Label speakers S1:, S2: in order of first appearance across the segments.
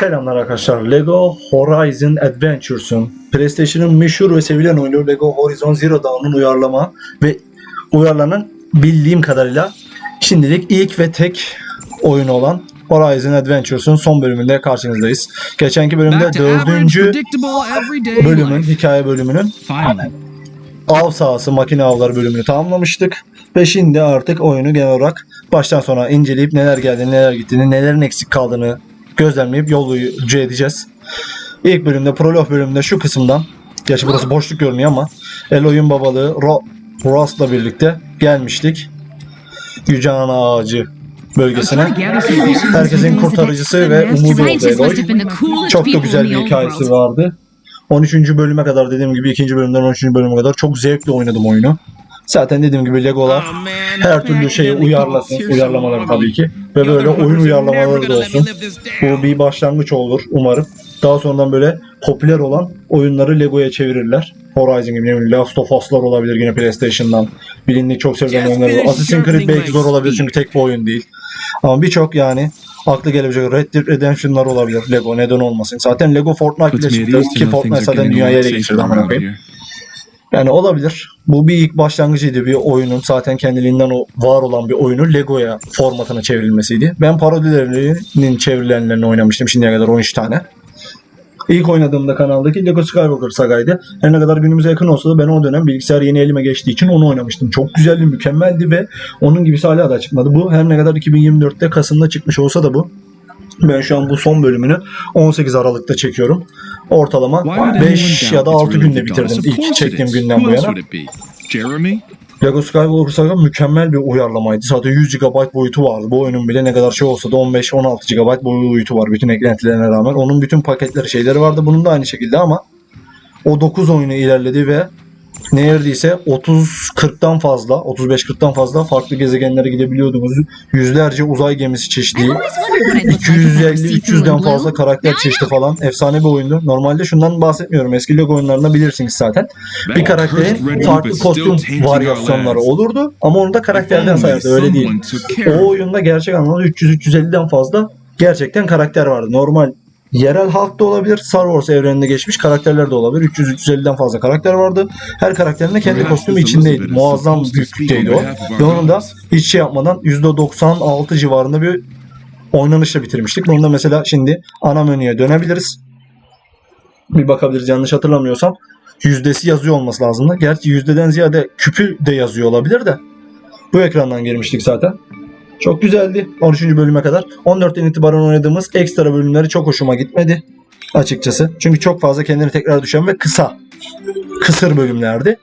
S1: Selamlar arkadaşlar. Lego Horizon Adventures'un PlayStation'ın meşhur ve sevilen oyunu Lego Horizon Zero Dawn'un uyarlama ve uyarlanan bildiğim kadarıyla şimdilik ilk ve tek oyunu olan Horizon Adventures'un son bölümünde karşınızdayız. Geçenki bölümde dördüncü bölümün, hikaye bölümünün av sahası makine avları bölümünü tamamlamıştık. Ve şimdi artık oyunu genel olarak baştan sona inceleyip neler geldiğini, neler gittiğini, nelerin eksik kaldığını gözlemleyip yolcu edeceğiz. İlk bölümde, prolog bölümünde şu kısımdan, gerçi burası boşluk görünüyor ama Eloy'un babalığı Ro Rost'la birlikte gelmiştik. Yüce Ana Ağacı bölgesine. Herkesin kurtarıcısı ve umudu oldu Eloy. Çok da güzel bir hikayesi vardı. 13. bölüme kadar dediğim gibi ikinci bölümden 13. bölüme kadar çok zevkle oynadım oyunu. Zaten dediğim gibi Legolar her türlü şeyi uyarlasın, uyarlamaları tabii ki. Ve böyle oyun uyarlamaları da olsun. Bu bir başlangıç olur umarım. Daha sonradan böyle popüler olan oyunları Lego'ya çevirirler. Horizon gibi ne bileyim Last of Us'lar olabilir yine PlayStation'dan. Bilindik çok sevilen oyunlar var. Assassin's Creed belki zor olabilir çünkü tek bir oyun değil. Ama birçok yani aklı gelebilecek Red Dead Redemption'lar olabilir Lego neden olmasın. Zaten Lego Fortnite bile çıktı ki Fortnite zaten dünyaya ele geçirdi amına koyayım. Yani olabilir. Bu bir ilk başlangıcıydı bir oyunun zaten kendiliğinden o var olan bir oyunu Lego'ya formatına çevrilmesiydi. Ben parodilerinin çevrilenlerini oynamıştım şimdiye kadar 13 tane. İlk oynadığımda kanaldaki Lego Skywalker Saga'ydı. Her ne kadar günümüze yakın olsa da ben o dönem bilgisayar yeni elime geçtiği için onu oynamıştım. Çok güzeldi, mükemmeldi ve onun gibisi hala da çıkmadı. Bu her ne kadar 2024'te Kasım'da çıkmış olsa da bu. Ben şu an bu son bölümünü 18 Aralık'ta çekiyorum. Ortalama
S2: Why would anyone
S1: 5 ya da
S2: doubt
S1: 6
S2: it's really
S1: günde bitirdim ilk çektiğim günden bu yana. Lego Skywalker Saga mükemmel bir uyarlamaydı. Zaten 100 GB boyutu vardı. Bu oyunun bile ne kadar şey olsa da 15-16 GB boyutu var bütün eklentilerine rağmen. Onun bütün paketleri şeyleri vardı. Bunun da aynı şekilde ama o 9 oyunu ilerledi ve neredeyse 30-40'tan fazla, 35-40'tan fazla farklı gezegenlere gidebiliyordunuz. Yüzlerce uzay gemisi çeşidi, 250-300'den fazla karakter çeşidi falan. Efsane bir oyundu. Normalde şundan bahsetmiyorum. Eski Lego oyunlarında bilirsiniz zaten. Bir karakterin farklı kostüm varyasyonları olurdu ama onu da karakterden sayardı öyle değil. O oyunda gerçek anlamda 300-350'den fazla gerçekten karakter vardı. Normal yerel halk da olabilir, Star Wars evreninde geçmiş karakterler de olabilir. 300-350'den fazla karakter vardı. Her karakterin de kendi kostümü içindeydi. Muazzam büyüklükteydi o. Ve
S2: our
S1: onu da hiç şey yapmadan %96 civarında bir oynanışla bitirmiştik. Bunu da mesela şimdi ana menüye dönebiliriz. Bir bakabiliriz yanlış hatırlamıyorsam. Yüzdesi yazıyor olması lazımdı. Gerçi yüzdeden ziyade küpü de yazıyor olabilir de. Bu ekrandan girmiştik zaten. Çok güzeldi 13. bölüme kadar. 14'ten itibaren oynadığımız ekstra bölümleri çok hoşuma gitmedi açıkçası. Çünkü çok fazla kendini tekrar düşen ve kısa, kısır bölümlerdi.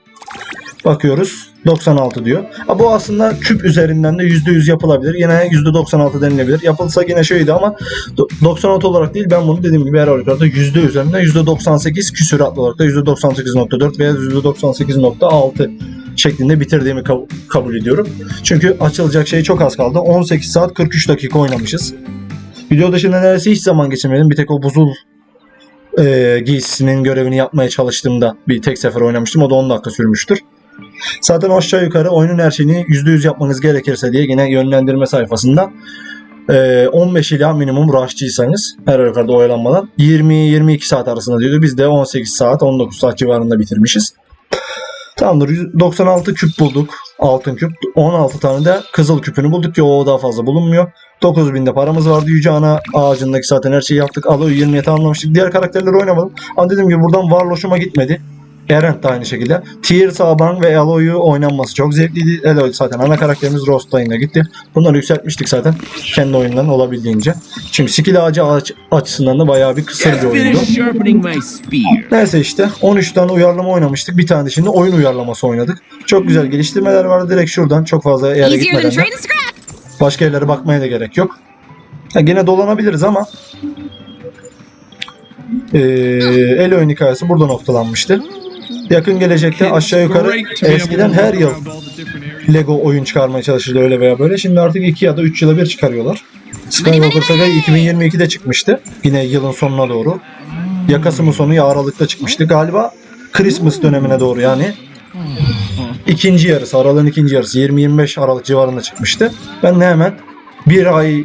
S1: Bakıyoruz 96 diyor. Ha, bu aslında küp üzerinden de %100 yapılabilir. Yine %96 denilebilir. Yapılsa yine şöyle ama do- 96 olarak değil ben bunu dediğim gibi her halükarda yüzde üzerinden %98 küsuratlı olarak da %98.4 veya %98.6 şeklinde bitirdiğimi kab- kabul ediyorum. Çünkü açılacak şey çok az kaldı. 18 saat 43 dakika oynamışız. Video dışında neredeyse hiç zaman geçirmedim. Bir tek o buzul e, giysisinin görevini yapmaya çalıştığımda bir tek sefer oynamıştım. O da 10 dakika sürmüştür. Zaten aşağı yukarı oyunun her şeyini %100 yapmanız gerekirse diye yine yönlendirme sayfasında e, 15 ila minimum rushçıysanız her yukarıda oyalanmadan 20-22 saat arasında diyordu. Biz de 18 saat 19 saat civarında bitirmişiz. Tamamdır. 100 96 küp bulduk. Altın küp. 16 tane de kızıl küpünü bulduk ki o daha fazla bulunmuyor. 9000'de paramız vardı. Yüce Ana ağacındaki zaten her şeyi yaptık. Aloy 20'ye tamamlamıştık. Diğer karakterleri oynamadım. Ama dediğim gibi buradan Varloş'uma gitmedi. Erent de aynı şekilde. Tyr, Saban ve Aloy'u oynanması çok zevkliydi. Aloy zaten ana karakterimiz Rostay'ına gitti. Bunları yükseltmiştik zaten. Kendi oyundan olabildiğince. Çünkü skill ağacı ağaç açısından da bayağı bir kısır bir oyundu. Neyse işte 13 tane uyarlama oynamıştık. Bir tane de şimdi oyun uyarlaması oynadık. Çok güzel geliştirmeler vardı. Direkt şuradan çok fazla yere gitmeden de başka yerlere bakmaya da gerek yok. Ha, gene dolanabiliriz ama eee el oyun hikayesi burada noktalanmıştı. Yakın gelecekte aşağı yukarı eskiden her yıl Lego oyun çıkarmaya çalışırdı öyle veya böyle. Şimdi artık 2 ya da 3 yıla bir çıkarıyorlar. Skywalker Saga 2022'de çıkmıştı. Yine yılın sonuna doğru. Ya Kasım'ın sonu ya Aralık'ta çıkmıştı. Galiba Christmas dönemine doğru yani. ikinci yarısı, Aralık'ın ikinci yarısı 20-25 Aralık civarında çıkmıştı. Ben de hemen bir ay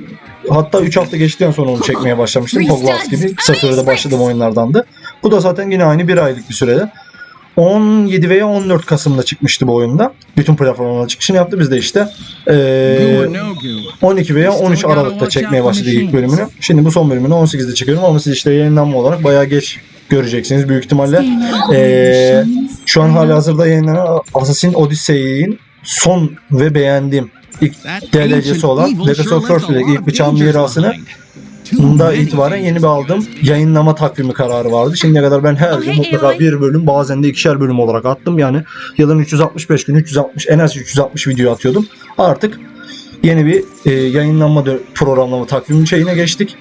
S1: hatta 3 hafta geçtikten sonra onu çekmeye başlamıştım. Hogwarts gibi kısa sürede başladığım oyunlardandı. Bu da zaten yine aynı bir aylık bir sürede. 17 veya 14 Kasım'da çıkmıştı bu oyunda. Bütün platformlara çıkışını yaptı. Biz de işte
S2: goo.
S1: 12 veya 13 Aralık'ta çekmeye başladık ilk bölümünü. Şimdi bu son bölümünü 18'de çekiyorum ama siz işte yayınlanma olarak bayağı geç göreceksiniz büyük ihtimalle. Eee, şu an hala hazırda yayınlanan Assassin's Odyssey'in son ve beğendiğim ilk DLC'si olan Legacy of First ilk bıçağın mirasını
S2: behind. Too
S1: Bunda
S2: many
S1: itibaren yeni bir
S2: dangerous.
S1: yayınlama takvimi kararı vardı. Şimdiye kadar ben her gün mutlaka bir bölüm bazen de ikişer bölüm olarak attım. Yani yılın 365 gün 360 en az 360 video atıyordum. Artık yeni bir e, yayınlanma programlama takvimi şeyine geçtik.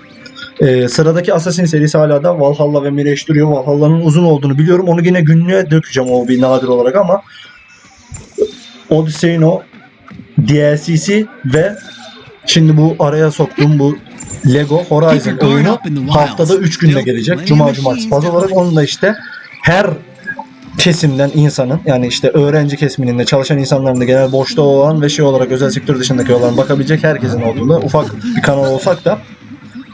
S1: E, sıradaki Assassin serisi hala da Valhalla ve Mirage duruyor. Valhalla'nın uzun olduğunu biliyorum. Onu yine günlüğe dökeceğim o bir nadir olarak ama Odyssey'in o DLC'si ve şimdi bu araya soktuğum bu Lego Horizon oyunu haftada 3 günde gelecek. Cuma, cumartesi, pazar olarak onun da işte her kesimden insanın yani işte öğrenci kesiminin de çalışan insanların da genel boşta olan ve şey olarak özel sektör dışındaki olan bakabilecek herkesin olduğunda ufak bir kanal olsak da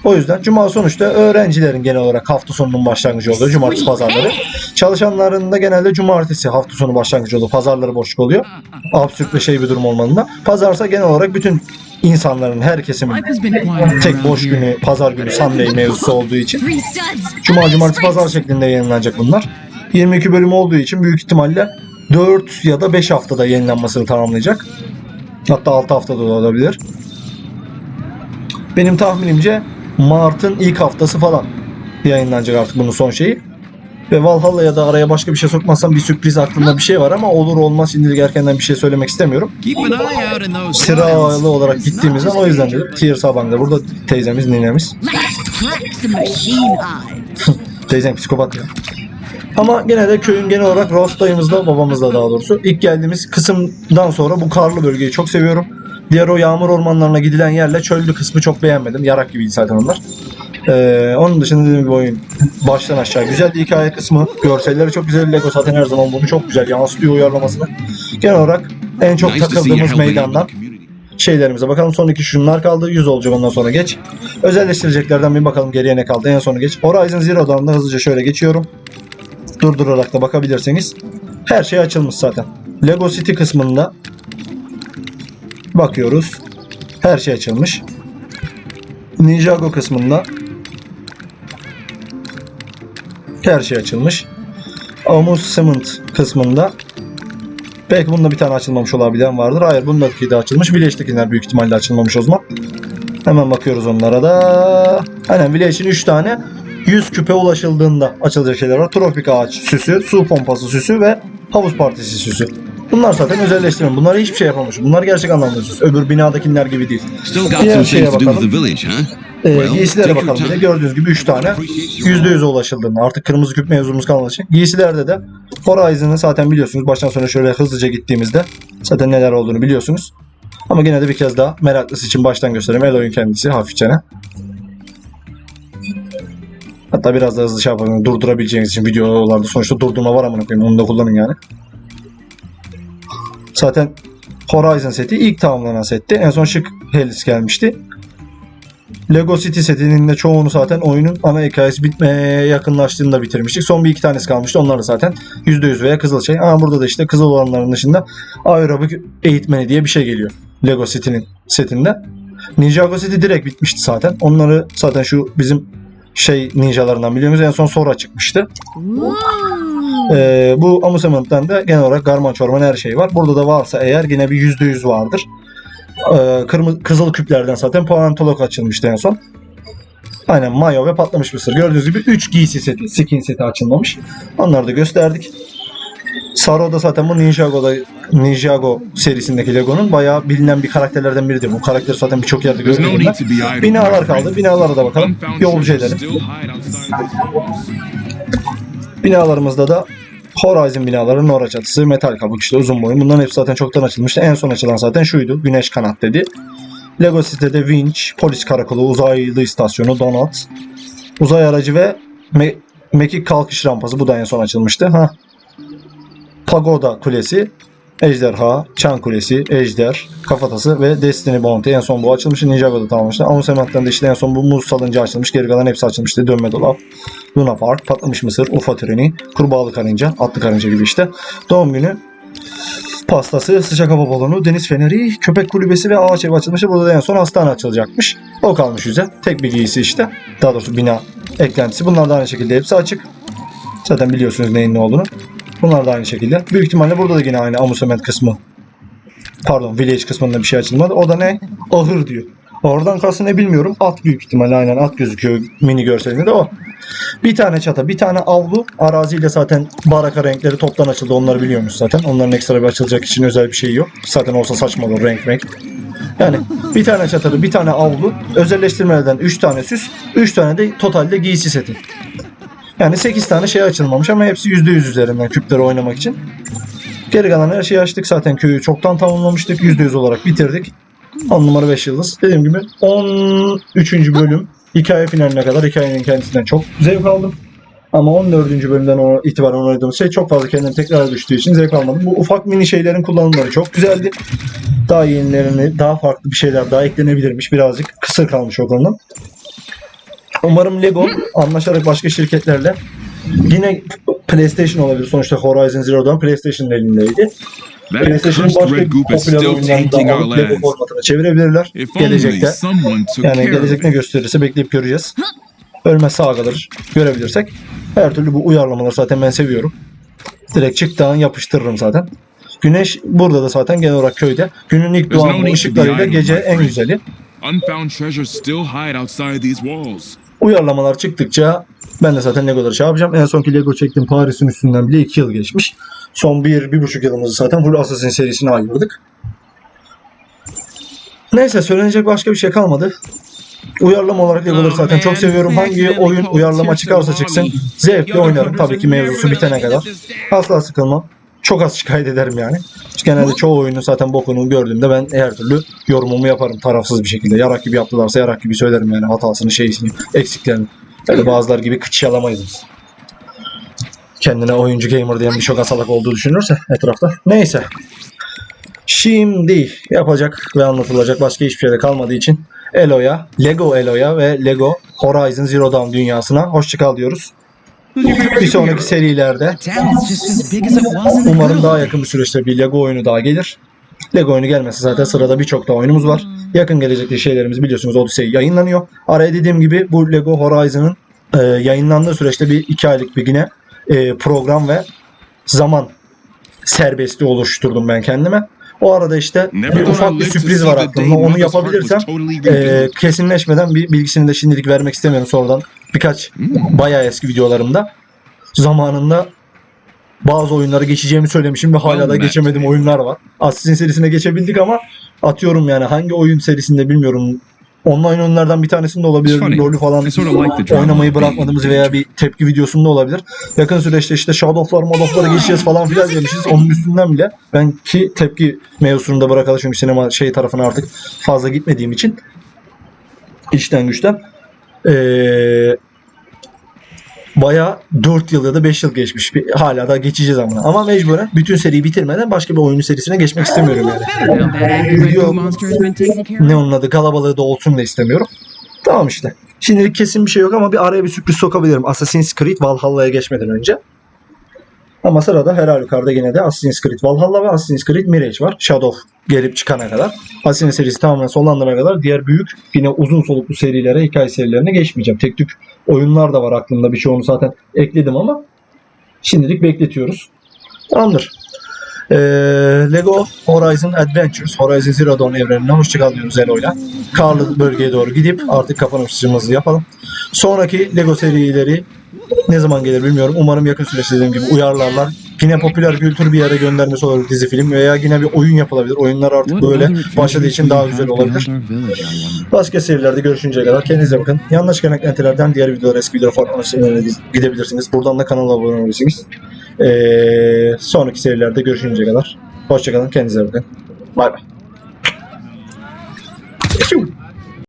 S1: o yüzden cuma sonuçta öğrencilerin genel olarak hafta sonunun başlangıcı oluyor. Cumartesi pazarları. Çalışanların da genelde cumartesi hafta sonu başlangıcı oluyor. Pazarları boşluk oluyor. Absürt ve şey bir durum olmadığında. Pazarsa genel olarak bütün insanların her kesimin tek boş günü pazar günü Sunday mevzusu olduğu için. Cuma, cumartesi, pazar şeklinde yayınlanacak bunlar. 22 bölüm olduğu için büyük ihtimalle 4 ya da 5 haftada yayınlanmasını tamamlayacak. Hatta 6 haftada da olabilir. Benim tahminimce Mart'ın ilk haftası falan yayınlanacak artık bunun son şeyi. Ve Valhalla'ya da araya başka bir şey sokmazsam bir sürpriz aklımda bir şey var ama olur olmaz şimdilik erkenden bir şey söylemek istemiyorum. Sıralı olarak gittiğimizden o yüzden dedim. Tier Sabancı'da burada teyzemiz, ninemiz. Teyzem psikopat ya. Ama gene de köyün genel olarak Rost dayımızla babamızla daha doğrusu ilk geldiğimiz kısımdan sonra bu karlı bölgeyi çok seviyorum. Diğer o yağmur ormanlarına gidilen yerle çöllü kısmı çok beğenmedim. Yarak gibiydi zaten onlar. Ee, onun dışında dediğim gibi oyun baştan aşağı güzeldi hikaye kısmı. Görselleri çok güzel. Lego zaten her zaman bunu çok güzel yansıtıyor uyarlamasını. Genel olarak en çok takıldığımız meydandan şeylerimize bakalım. Son iki şunlar kaldı. 100 olacak ondan sonra geç. Özelleştireceklerden bir bakalım geriye ne kaldı. En sonu geç. Horizon Zero'dan da hızlıca şöyle geçiyorum. Durdurarak da bakabilirseniz. Her şey açılmış zaten. Lego City kısmında bakıyoruz. Her şey açılmış. Ninjago kısmında her şey açılmış. Amusement kısmında Belki bunda bir tane açılmamış olabilen vardır. Hayır bundaki de açılmış. Village'dekiler büyük ihtimalle açılmamış o zaman. Hemen bakıyoruz onlara da. Aynen Village'in 3 tane 100 küpe ulaşıldığında açılacak şeyler var. Tropik ağaç süsü, su pompası süsü ve havuz partisi süsü. Bunlar zaten özelleştirme. Bunlara hiçbir şey yapamamış. Bunlar gerçek anlamda süs. Öbür binadakiler gibi değil. Diğer şeye bakalım.
S2: Well,
S1: giysilere bakalım
S2: time.
S1: Gördüğünüz gibi 3 tane %100'e ulaşıldığında. Artık kırmızı küp mevzumuz kalmadığı için. Giysilerde de Horizon'ı zaten biliyorsunuz. Baştan sona şöyle hızlıca gittiğimizde zaten neler olduğunu biliyorsunuz. Ama yine de bir kez daha meraklısı için baştan göstereyim. Eloy'un kendisi hafifçene. Hatta biraz da hızlı şey yapalım. Durdurabileceğiniz için videolarda sonuçta durdurma var amına koyayım. Onu da kullanın yani. Zaten Horizon seti ilk tamamlanan setti. En son şık Hellis gelmişti. Lego City setinin de çoğunu zaten oyunun ana hikayesi bitmeye yakınlaştığında bitirmiştik. Son bir iki tanesi kalmıştı. Onlar da zaten %100 veya kızıl şey. Ama burada da işte kızıl olanların dışında aerobik eğitmeni diye bir şey geliyor. Lego City'nin setinde. Ninjago City direkt bitmişti zaten. Onları zaten şu bizim şey ninjalarından biliyoruz. En son Sora çıkmıştı. Ee, bu Amusement'ten de genel olarak garman çorman her şey var. Burada da varsa eğer yine bir %100 vardır. Ee, kırmızı, kızıl küplerden zaten paleontolog açılmıştı en son. Aynen mayo ve patlamış mısır. Gördüğünüz gibi 3 giysi seti, skin seti açılmamış. Onları da gösterdik. Saro da zaten bu Ninjago'da Ninjago serisindeki Lego'nun bayağı bilinen bir karakterlerden biridir. Bu karakter zaten birçok yerde görülüyor. Binalar kaldı. Binalara da bakalım. Yolcu edelim. Binalarımızda da Horizon binaları, Nora çatısı, metal kabuk işte uzun boyun. Bunların hepsi zaten çoktan açılmıştı. En son açılan zaten şuydu. Güneş kanat dedi. Lego City'de Winch, polis karakolu, uzaylı istasyonu, Donut, uzay aracı ve me- mekik kalkış rampası. Bu da en son açılmıştı. Ha. Pagoda kulesi, Ejderha, Çan Kulesi, Ejder, Kafatası ve Destiny Bounty. En son bu açılmıştı. Ninjago'da tamamlamıştı. Amusement'ten de işte en son bu muz salıncı açılmış. Geri kalan hepsi açılmıştı. Dönme dolap, Luna Park, Patlamış Mısır, Ufa Treni, Kurbağalı Karınca, Atlı Karınca gibi işte. Doğum günü pastası, sıcak hava balonu, deniz feneri, köpek kulübesi ve ağaç evi açılmıştı. Burada da en son hastane açılacakmış. O kalmış yüze. Tek bir giysi işte. Daha doğrusu bina eklentisi. Bunlar da aynı şekilde hepsi açık. Zaten biliyorsunuz neyin ne olduğunu. Bunlar da aynı şekilde. Büyük ihtimalle burada da yine aynı amusement kısmı. Pardon village kısmında bir şey açılmadı. O da ne? Ahır diyor. Oradan kastı ne bilmiyorum. At büyük ihtimalle aynen at gözüküyor mini görselinde de o. Bir tane çata, bir tane avlu. Araziyle zaten baraka renkleri toptan açıldı. Onları biliyormuş zaten. Onların ekstra bir açılacak için özel bir şey yok. Zaten olsa saçma renk renk. Yani bir tane çatalı, bir tane avlu. Özelleştirmelerden 3 tane süs, 3 tane de totalde giysi seti. Yani 8 tane şey açılmamış ama hepsi %100 üzerinden küpleri oynamak için. Geri kalan her şeyi açtık. Zaten köyü çoktan tamamlamıştık. %100 olarak bitirdik. 10 numara 5 yıldız. Dediğim gibi 13. bölüm hikaye finaline kadar hikayenin kendisinden çok zevk aldım. Ama 14. bölümden itibaren oynadığımız şey çok fazla kendini tekrar düştüğü için zevk almadım. Bu ufak mini şeylerin kullanımları çok güzeldi. Daha yenilerini, daha farklı bir şeyler daha eklenebilirmiş. Birazcık kısır kalmış o konuda. Umarım Lego anlaşarak başka şirketlerle yine PlayStation olabilir. Sonuçta Horizon Zero Dawn PlayStation'ın elindeydi. PlayStation'ın başka popüler
S2: our
S1: alıp Lego formatına çevirebilirler. Gelecekte. Yani gelecek ne gösterirse bekleyip göreceğiz. Ölmez sağa kalır görebilirsek. Her türlü bu uyarlamaları zaten ben seviyorum. Direkt çıktığı yapıştırırım zaten. Güneş burada da zaten genel olarak köyde. Günün ilk doğan ışıklarıyla gece en güzeli.
S2: Unfound treasures still hide outside these walls.
S1: Uyarlamalar çıktıkça ben de zaten Legoları şey yapacağım. En sonki Lego çektiğim Paris'in üstünden bile 2 yıl geçmiş. Son 1-1,5 yılımızı zaten full Assassin serisine ayırdık. Neyse söylenecek başka bir şey kalmadı. Uyarlama olarak Legoları zaten çok seviyorum. Hangi oyun uyarlama çıkarsa çıksın zevkle oynarım tabii ki mevzusu bitene kadar. Asla sıkılmam. Çok az şikayet ederim yani. Genelde çoğu oyunun zaten bokunu gördüğümde ben her türlü yorumumu yaparım tarafsız bir şekilde. Yarak gibi yaptılarsa yarak gibi söylerim yani hatasını, şeysini, eksiklerini. Öyle bazılar gibi kıç yalamayız biz. Kendine oyuncu gamer diyen birçok asalak olduğu düşünülürse etrafta. Neyse. Şimdi yapacak ve anlatılacak başka hiçbir şey de kalmadığı için Elo'ya, Lego Elo'ya ve Lego Horizon Zero Dawn dünyasına hoşçakal diyoruz. Bir sonraki serilerde Umarım daha yakın bir süreçte bir Lego oyunu daha gelir. Lego oyunu gelmesi zaten sırada birçok da oyunumuz var. Yakın gelecekte şeylerimiz biliyorsunuz Odyssey yayınlanıyor. Araya dediğim gibi bu Lego Horizon'ın e, yayınlandığı süreçte bir iki aylık bir yine e, program ve zaman serbestliği oluşturdum ben kendime. O arada işte bir ufak bir sürpriz var aklımda. Onu yapabilirsem e, kesinleşmeden bir bilgisini de şimdilik vermek istemiyorum sonradan. Birkaç bayağı eski videolarımda zamanında bazı oyunları geçeceğimi söylemişim ve hala da
S2: Well,
S1: geçemediğim oyunlar var. Assassin serisine geçebildik ama atıyorum yani hangi oyun serisinde bilmiyorum. Online oyunlardan bir tanesinde olabilir. LoL'ü falan
S2: like drama
S1: oynamayı bırakmadığımız veya bir tepki videosunda olabilir. Yakın süreçte işte Shadow'lar, Modof'lara geçeceğiz falan filan demişiz. Onun üstünden bile ben ki tepki mevzusunu da bırakalı çünkü sinema şey tarafına artık fazla gitmediğim için içten güçten ee, Baya 4 yıl ya da 5 yıl geçmiş. Bir, hala da geçeceğiz ama. Ama mecburen bütün seriyi bitirmeden başka bir oyun serisine geçmek istemiyorum yani.
S3: Of.
S1: Ne onun adı kalabalığı da olsun da istemiyorum. Tamam işte. Şimdilik kesin bir şey yok ama bir araya bir sürpriz sokabilirim. Assassin's Creed Valhalla'ya geçmeden önce. Ama sırada her halükarda yine de Assassin's Creed Valhalla ve Assassin's Creed Mirage var. Shadow gelip çıkana kadar. Assassin serisi tamamen sonlandırana kadar diğer büyük yine uzun soluklu serilere, hikaye serilerine geçmeyeceğim. Tek tük oyunlar da var aklımda. Birçoğunu zaten ekledim ama şimdilik bekletiyoruz. Tamamdır. Ee, Lego Horizon Adventures, Horizon Zero Dawn evrenine hoşçakal diyoruz Elo'yla. Karlı bölgeye doğru gidip artık kapanışımızı yapalım. Sonraki Lego serileri ne zaman gelir bilmiyorum. Umarım yakın süreçte dediğim gibi uyarlarlar. Yine popüler kültür bir yere göndermesi olabilir dizi film veya yine bir oyun yapılabilir. Oyunlar artık böyle başladığı için daha güzel olabilir. Başka serilerde görüşünceye kadar kendinize bakın. Yanlış genelentilerden diğer videolar eski video farklı gidebilirsiniz. Buradan da kanala abone olabilirsiniz. Ee, sonraki serilerde görüşünceye kadar. Hoşçakalın. Kendinize bakın. Bay bay.